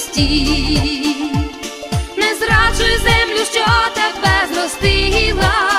прості. Не зраджуй землю, що тебе зростила,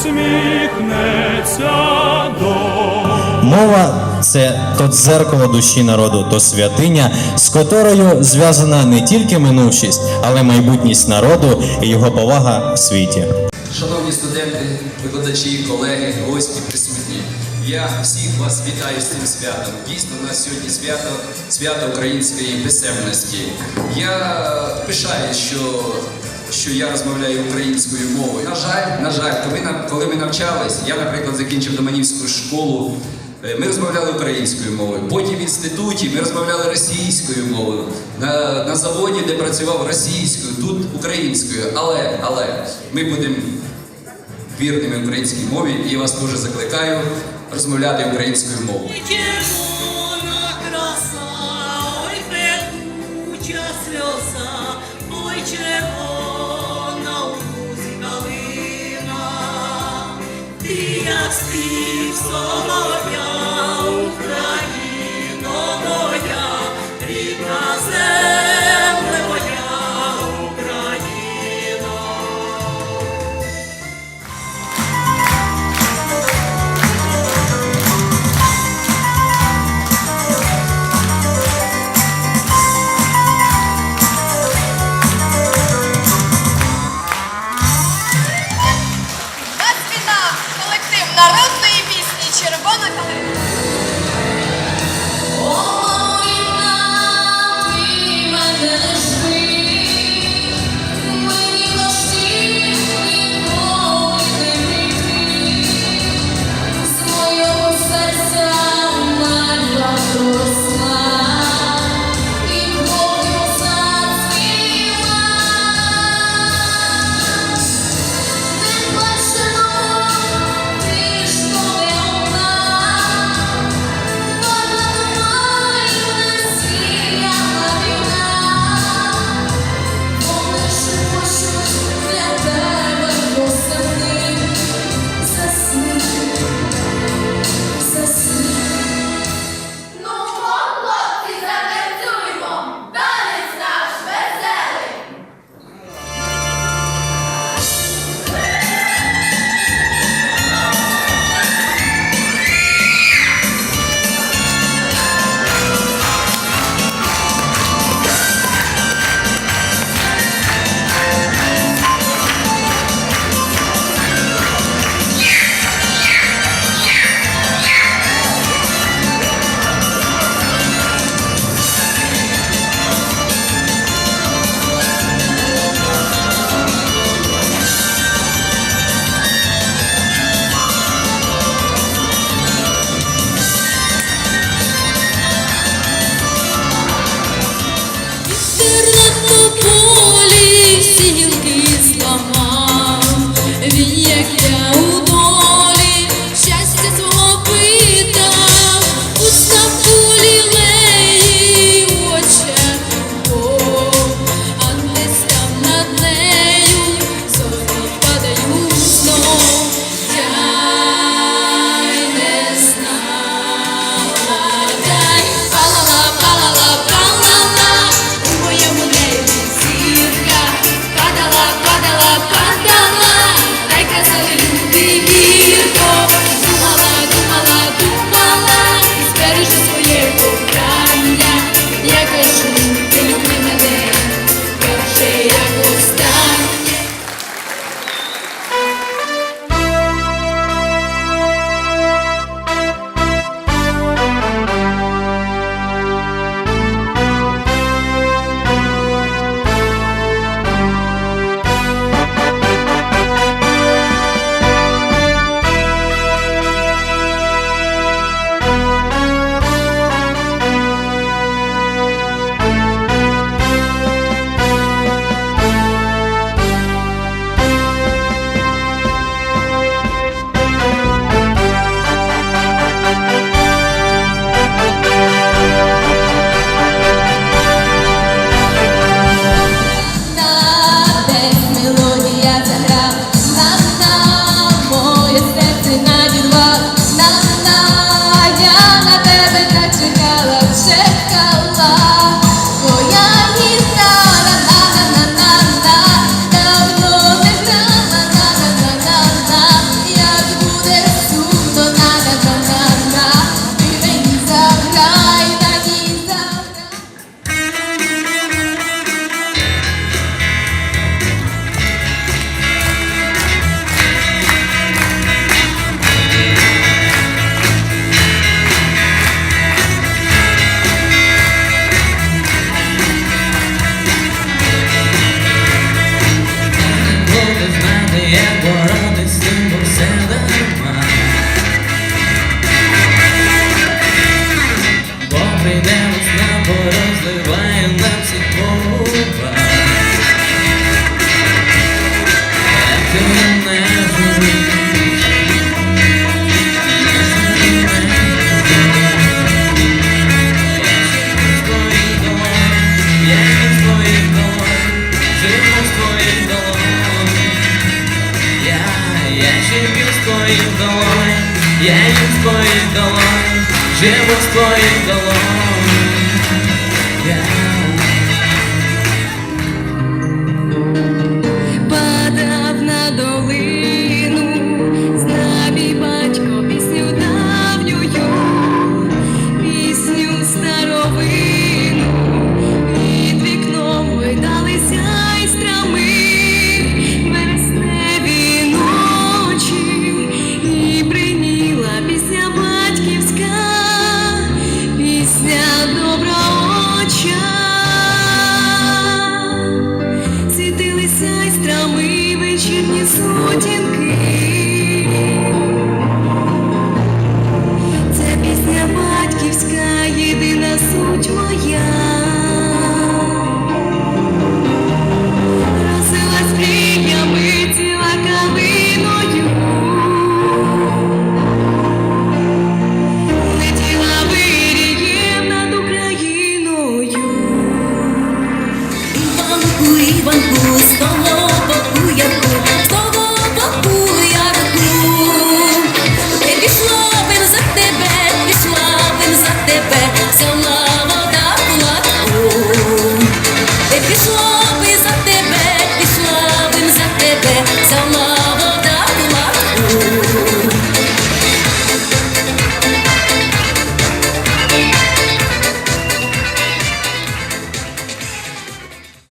усміхнеться доля. Мова це то дзеркало душі народу, то святиня, з котрою зв'язана не тільки минувшість, але майбутність народу і його повага в світі. Шановні студенти, викладачі, колеги, гості, присутні. Я всіх вас вітаю з цим святом. Дійсно, у нас сьогодні свято, свято української писемності. Я пишаюсь, що, що я розмовляю українською мовою. На жаль, на жаль, коли, коли ми навчались, я, наприклад, закінчив Доманівську школу Е, Ми розмовляли українською мовою. Потім в інституті ми розмовляли російською мовою. На, на заводі, де працював російською, тут українською. Але, але ми будемо вірними українській мові і вас дуже закликаю розмовляти українською мовою. Ой, червона Ти як Їм з твоїх долонь, живу з твоїх долонь.